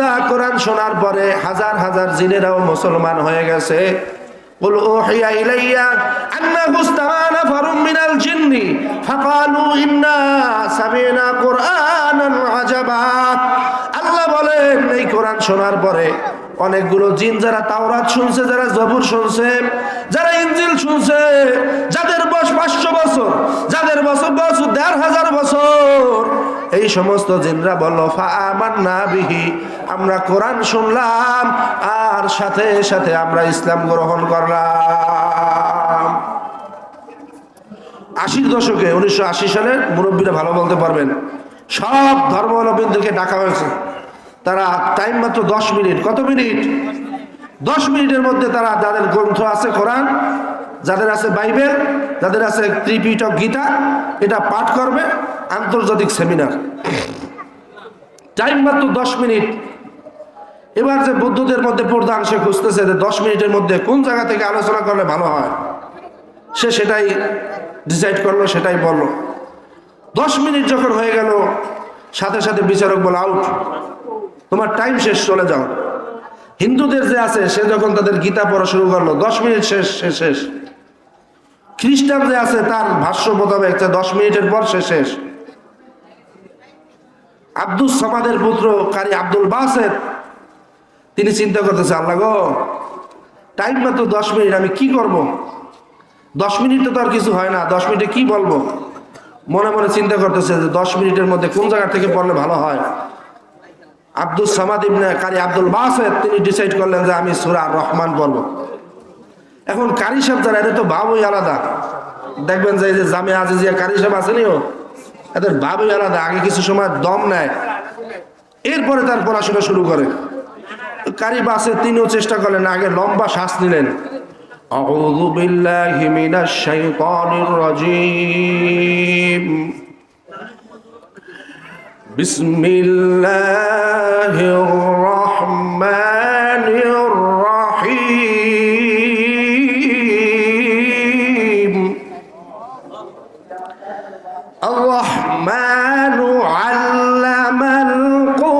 মুজেজা কোরআন শোনার পরে হাজার হাজার জিনেরাও মুসলমান হয়ে গেছে قل أوحي إلي أنه استمع نفر من الجن فقالوا إنا سمعنا قرآنا عجبا আল্লাহ বলেন এই কোরআন শোনার পরে অনেকগুলো জিন যারা তাওরাত শুনছে যারা জবুর শুনছে যারা ইঞ্জিল শুনছে যাদের বয়স পাঁচশো বছর যাদের বছর বছর দেড় হাজার বছর এই সমস্ত জিনরা বলল আমার আমরা কোরআন শুনলাম, আর সাথে সাথে আমরা ইসলাম গ্রহণ করলাম। আশির দশকে উনিশশো আশি সালে মুরব্বীরা ভালো বলতে পারবেন, সব ধর্মাবলম্বীদেরকে ডাকা হয়েছে। তারা টাইম মাত্র দশ মিনিট। কত মিনিট? দশ মিনিটের মধ্যে তারা যাদের গ্রন্থ আছে কোরআন, যাদের আছে বাইবেল, যাদের আছে ত্রিপিটক গীতা এটা পাঠ করবে আন্তর্জাতিক সেমিনার। টাইম মাত্র দশ মিনিট। এবার যে বুদ্ধদের মধ্যে প্রধান সে খুঁজতেছে যে দশ মিনিটের মধ্যে কোন জায়গা থেকে আলোচনা করলে ভালো হয়, সে সেটাই ডিসাইড করল, সেটাই বলল। দশ মিনিট যখন হয়ে গেল, সাথে সাথে বিচারক বলে, আউট, তোমার টাইম শেষ, চলে যাও। হিন্দুদের যে আছে, সে যখন তাদের গীতা পড়া শুরু করল, দশ মিনিট শেষ সে শেষ। খ্রিস্টান যে আছে, তার ভাষ্য মোতাবেক দশ মিনিটের পর সে শেষ। আব্দুল সামাদের পুত্র কারি আব্দুল বাসেদ, তিনি চিন্তা করতেছে, আল্লাহ গো টাইম মাত্র দশ মিনিট, আমি কি করব। দশ মিনিটে তো আর কিছু হয় না, দশ মিনিটে কি বলব? মনে মনে চিন্তা করতেছে যে দশ মিনিটের মধ্যে কোন জায়গা থেকে পড়লে ভালো হয়? আব্দুল সামাদ ইবনে কারি আব্দুল বাসেদ, তিনি ডিসাইড করলেন যে আমি সুরা রহমান বলব এখন কারি সাহেব যারা এদের তো ভাবই আলাদা দেখবেন যে এই যে জামে আজিজিয়া কারি সাহেব আসেনিও এদের ভাবই আলাদা আগে কিছু সময় দম নেয় এরপরে তার পড়াশোনা শুরু করে কারি বাসে তিনিও চেষ্টা করলেন আগে লম্বা শ্বাস নিলেন أعوذ بالله من الشيطان الرجيم بسم الله الرحمن الرحمن علم القرآن.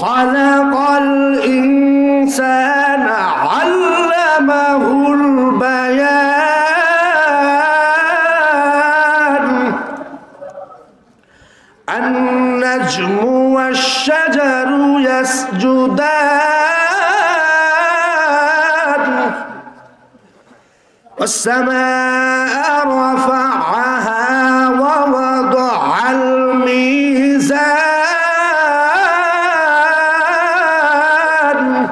خلق الإنسان علمه البيان. النجم والشجر يسجدان. والسماء رفعها ووضع الميزان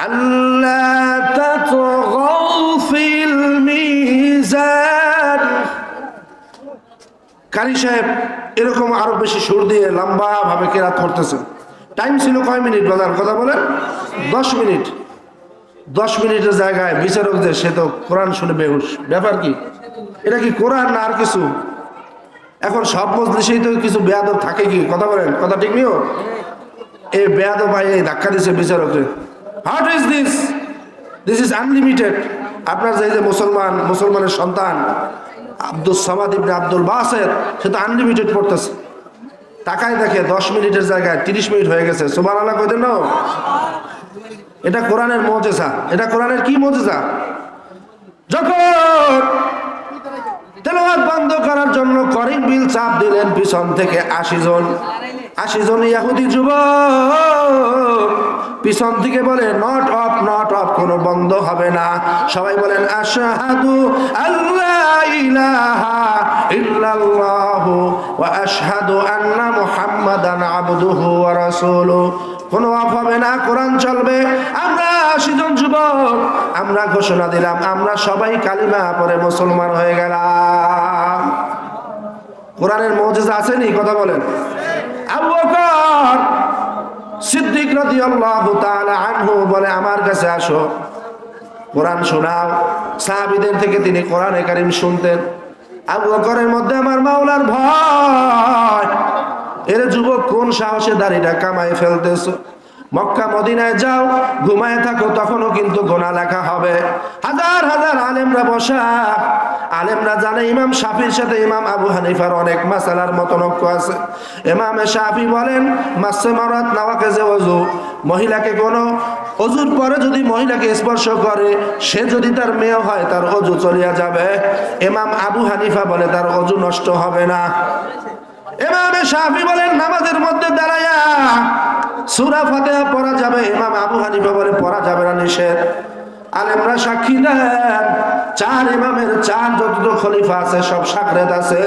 ألا تطغوا في الميزان কারি সাহেব এরকম আরো বেশি সুর দিয়ে লম্বা ভাবে কেরাত করতেছে টাইম ছিল কয় মিনিট বাজার কথা বলেন দশ মিনিট দশ মিনিটের জায়গায় বিচারক যে, সে তো কোরআন শুনে বেহুশ। ব্যাপার কি? এটা কি কোরআন না আর কিছু? এখন সব মজলিসেই তো কিছু বেয়াদব থাকে কি? কথা বলেন, কথা ঠিক নিও? এই বেয়াদব এই ধাক্কা দিছে বিচারকরে। What is this this is unlimited আপনার যে যে মুসলমান, মুসলমানের সন্তান আব্দুল সামাদ ইবনে আব্দুল বাসের, সে তো আনলিমিটেড পড়তেছে। টাকায় দেখে দশ মিনিটের জায়গায় তিরিশ মিনিট হয়ে গেছে। সোমান আল্লাহ কইতেন না এটা কোরআনের মজেসা এটা কোরআনের কি মজেসা যখন তেলাওয়াত বন্ধ করার জন্য করিম বিল চাপ দিলেন পিছন থেকে আশি জন। আশি জন ইয়াহুদি যুবক পিছন থেকে বলে নট অফ নট অফ কোনো বন্ধ হবে না। সবাই বলেন, আশহাদু আল্লাহ ইল্লাল্লাহু ওয়া আশহাদু আন্না আবদুহু ওয়া রাসূলুহু। কোনো অফ হবে না, কোরআন চলবে। আমরা আশি জন যুবক, আমরা ঘোষণা দিলাম, আমরা সবাই কালিমা পরে মুসলমান হয়ে গেলাম। কোরআনের মৌজেজা আসেনি কথা বলেন। আবু বকর সিদ্দিক রাদিয়াল্লাহু তাআলা আনহু বলে, আমার কাছে আসো। কোরআন শোনাও। সাহাবিদের থেকে তিনি কোরআন কারীম শুনতেন। আবু বকরের মধ্যে আমার মাওলার ভয়। এর যুবক কোন সাহসে দাড়িটা কামাই ফেলতেছ? মক্কা, মদিনায় যাও, ঘুমায় থাকো, তখনও কিন্তু গোনা লেখা হবে। হাজার হাজার আলেমরা বসা। আলেমরা জানে ইমাম শাফির সাথে ইমাম আবু হানিফার অনেক মাসালার মতনক্য আছে। ইমামে শাফি বলেন, মাসে মারাত নাওয়াকে যে অজু মহিলাকে কোনো অজুর পরে যদি মহিলাকে স্পর্শ করে, সে যদি তার মেয়ে হয়, তার অজু চলিয়া যাবে। এমাম আবু হানিফা বলে, তার অজু নষ্ট হবে না। এমামে শাফি বলেন নামাজের মধ্যে দাঁড়ায়া সুরা ফাতেহা পড়া যাবে। ইমাম আবু হানিফা বলে, পড়া যাবে না নিষেধ। আলেমরা সাক্ষী দেন। চার ইমামের চার যতটুকু খলিফা আছে, সব সাকরেত আছে।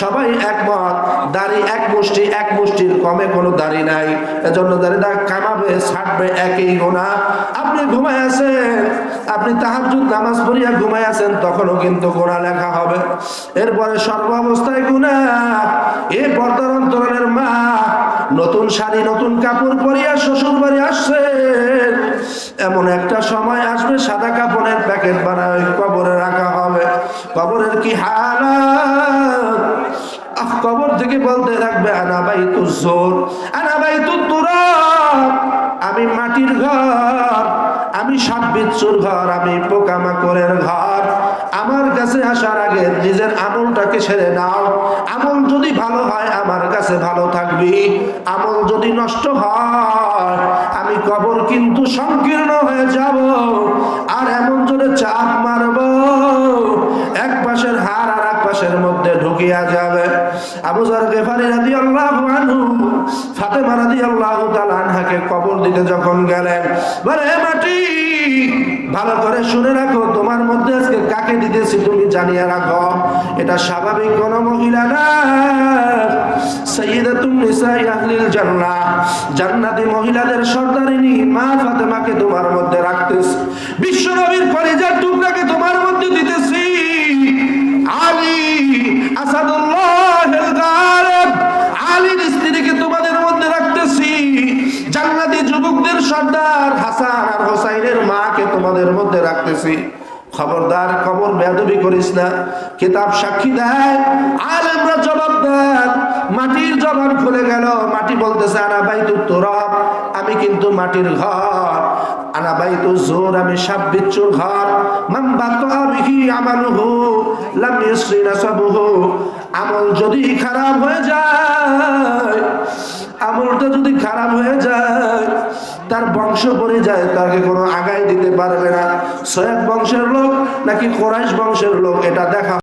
সবাই একমত, দাড়ি এক মুষ্টি, এক মুষ্টির কমে কোনো দাড়ি নাই। এজন্য দাড়িটা কামাবে, ছাড়বে একই গোনা আপনি ঘুমায় আছেন, আপনি তাহাজুদ নামাজ পড়িয়া ঘুমায় আছেন, তখনও কিন্তু গোনা লেখা হবে। এরপরে সর্ব অবস্থায় গুণা। এ পর্দার অন্তরণের মা, নতুন শাড়ি, নতুন কাপড় পরিয়া শ্বশুর বাড়ি আসছেন এমন একটা সময় আসবে, সাদা কাপড়ের প্যাকেট বানায় কবরে রাখা হবে। কবরের কি হালাত? কবর থেকে বলতে থাকবে আনাবাই তুজোর আনাবাই তুর আমি মাটির ঘর আমি সাপ বিচ্ছুর ঘর, আমি পোকামাকড়ের ঘর। আমার কাছে আসার আগে নিজের আমলটাকে ছেড়ে নাও। আমল যদি ভালো হয়, আমার কাছে ভালো থাকবি। আমল যদি নষ্ট হয়, আমি কবর কিন্তু সংকীর্ণ হয়ে যাব। আর এমন জোরে চাপ মারব। পাশের মধ্যে ঢুকিয়া যাবে। আবু জার গেফারি রাদিয়াল্লাহু আনহু, ফাতেমা রাদিয়াল্লাহু তাআলা আনহাকে কবর দিতে যখন গেলেন বলে মাটি, ভালো করে শুনে রাখো, তোমার মধ্যে আজকে কাকে দিতেছি তুমি জানিয়ে রাখো। এটা স্বাভাবিক কোন মহিলা না। জান্নাতি মহিলাদের সর্দারিনী মা ফাতেমাকে তোমার মধ্যে রাখতেছি। বিশ্ব নবীর কলিজার টুকরাকে তোমার মধ্যে দিতেছি। আসাদুল্লাহ স্ত্রীকে তোমাদের মধ্যে রাখতেছি। যুবকদের সর্দার হাসান আর হোসাইনের মাকে তোমাদের মধ্যে রাখতেছি। খবরদার, খবর করিস না। কিতাব সাক্ষী জবাব মাটির জবান খুলে গেল। মাটি বলতেছে তোরব। আমি কিন্তু মাটির ঘর। আনা বাইতু জোর আমি সাপ বিচ্ছুর ঘর। মান বাকা বিহি আমালুহু, লাম ইসরি নাসাবুহু। আমল যদি খারাপ হয়ে যায়, আমলটা যদি খারাপ হয়ে যায়, তার বংশ পড়ে যায়, তাকে কোনো আগায় দিতে পারবে না। সৈয়দ বংশের লোক নাকি কোরাইশ বংশের লোক, এটা দেখা